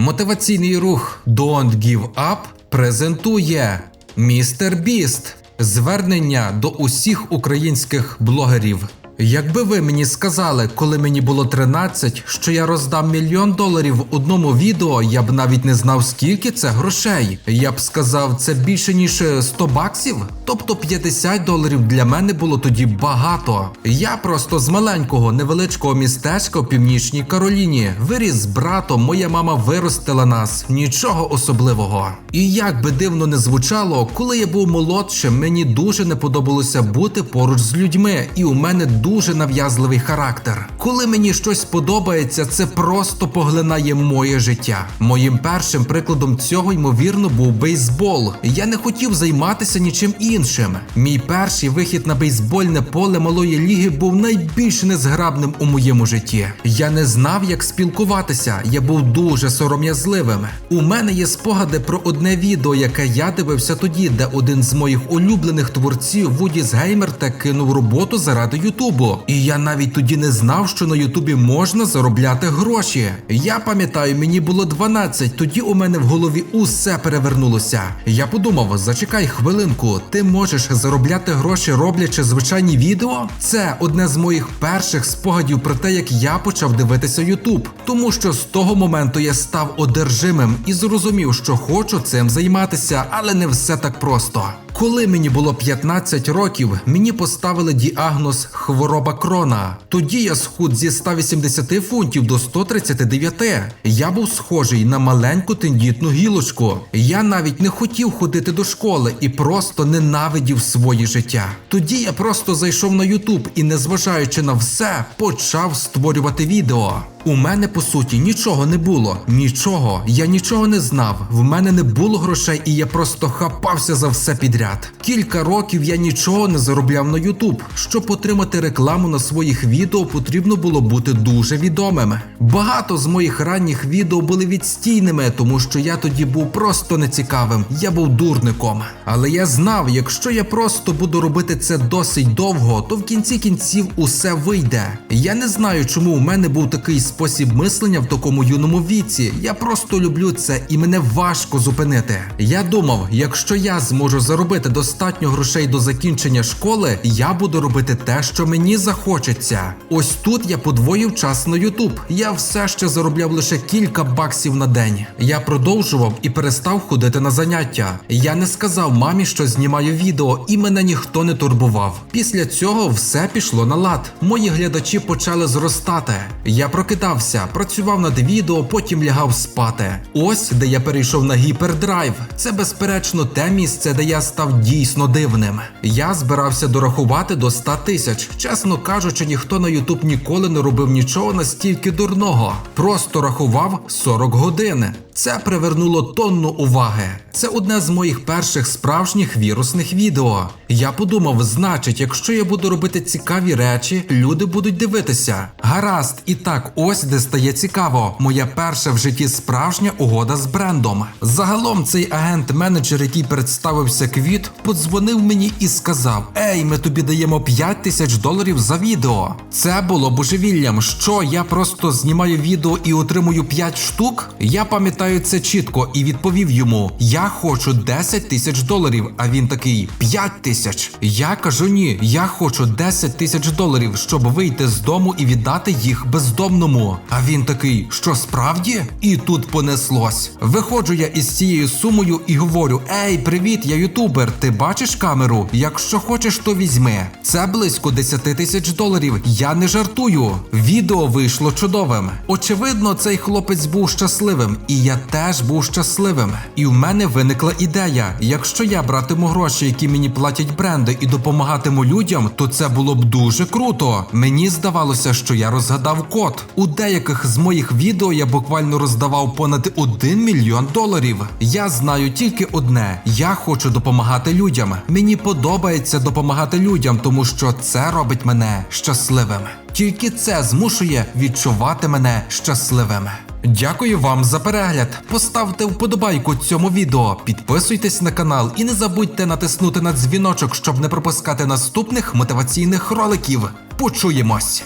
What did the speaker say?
Мотиваційний рух Don't Give Up презентує Містер Біст звернення до усіх українських блогерів. Якби ви мені сказали, коли мені було 13, що я роздам мільйон доларів в одному відео, я б навіть не знав, скільки це грошей. Я б сказав, це більше ніж 100 баксів. Тобто 50 доларів для мене було тоді багато. Я просто з маленького невеличкого містечка в північній Кароліні виріс з братом. Моя мама виростила нас. Нічого особливого. І як би дивно не звучало, коли я був молодшим, мені дуже не подобалося бути поруч з людьми, і у мене дуже нав'язливий характер. Коли мені щось подобається, це просто поглинає моє життя. Моїм першим прикладом цього ймовірно був бейсбол. Я не хотів займатися нічим іншим. Мій перший вихід на бейсбольне поле малої ліги був найбільш незграбним у моєму житті. Я не знав, як спілкуватися. Я був дуже сором'язливим. У мене є спогади про одне відео, яке я дивився тоді, де один з моїх улюблених творців Вуді Геймер та кинув роботу заради Ютубу. І я навіть тоді не знав, що на Ютубі можна заробляти гроші. Я пам'ятаю, мені було 12, тоді у мене в голові усе перевернулося. Я подумав: зачекай хвилинку, ти можеш заробляти гроші, роблячи звичайні відео? Це одне з моїх перших спогадів про те, як я почав дивитися Ютуб. Тому що з того моменту я став одержимим і зрозумів, що хочу цим займатися, але не все так просто. Коли мені було 15 років, мені поставили діагноз хвороба крона. Тоді я схуд зі 180 фунтів до 139. Я був схожий на маленьку тендітну гілочку. Я навіть не хотів ходити до школи і просто ненавидів своє життя. Тоді я просто зайшов на Ютуб і, незважаючи на все, почав створювати відео. У мене по суті нічого не було. Нічого. Я нічого не знав. В мене не було грошей, і я просто хапався за все підряд. Кілька років я нічого не заробляв на Ютуб. Щоб отримати рекламу на своїх відео, потрібно було бути дуже відомим. Багато з моїх ранніх відео були відстійними, тому що я тоді був просто нецікавим. Я був дурником. Але я знав, якщо я просто буду робити це досить довго, то в кінці кінців усе вийде. Я не знаю, чому у мене був такий спосіб мислення в такому юному віці. Я просто люблю це і мене важко зупинити. Я думав, якщо я зможу заробити достатньо грошей до закінчення школи, я буду робити те, що мені захочеться. Ось тут я подвоїв час на Ютуб. Я все ще заробляв лише кілька баксів на день. Я продовжував і перестав ходити на заняття. Я не сказав мамі, що знімаю відео, і мене ніхто не турбував. Після цього все пішло на лад. Мої глядачі почали зростати. Я прокидався, працював над відео, потім лягав спати. Ось де я перейшов на гіпердрайв. Це безперечно те місце, де я став дійсно дивним. Я збирався дорахувати до 100 тисяч. Чесно кажучи, ніхто на Ютуб ніколи не робив нічого настільки дурного. Просто рахував 40 годин. Це привернуло тонну уваги. Це одне з моїх перших справжніх вірусних відео. Я подумав, значить, якщо я буду робити цікаві речі, люди будуть дивитися. Гаразд, і так, ось де стає цікаво. Моя перша в житті справжня угода з брендом. Загалом цей агент-менеджер, який представився квіт, подзвонив мені і сказав: Ей, ми тобі даємо 5 тисяч доларів за відео. Це було божевіллям. Що я просто знімаю відео і отримую 5 штук? Я пам'ятаю це чітко і відповів йому: Я хочу 10 тисяч доларів. А він такий 5 тисяч. Я кажу ні, я хочу 10 тисяч доларів, щоб вийти з дому і віддати їх бездомному. А він такий, що справді? І тут понеслось. Виходжу я із цією сумою і говорю: Ей, привіт, я ютубер. Ти бачиш камеру? Якщо хочеш, то візьми. Це близько 10 тисяч доларів. Я не жартую. Відео вийшло чудовим. Очевидно, цей хлопець був щасливим, і я теж був щасливим. І в мене виникла ідея: якщо я братиму гроші, які мені платять бренди, і допомагатиму людям, то це було б дуже круто. Мені здавалося, що я розгадав код. У деяких з моїх відео я буквально роздавав понад 1 мільйон доларів. Я знаю тільки одне: я хочу допомагати людям. Мені подобається допомагати людям, тому що це робить мене щасливим. Тільки це змушує відчувати мене щасливим. Дякую вам за перегляд. Поставте вподобайку цьому відео, підписуйтесь на канал і не забудьте натиснути на дзвіночок, щоб не пропускати наступних мотиваційних роликів. Почуємось!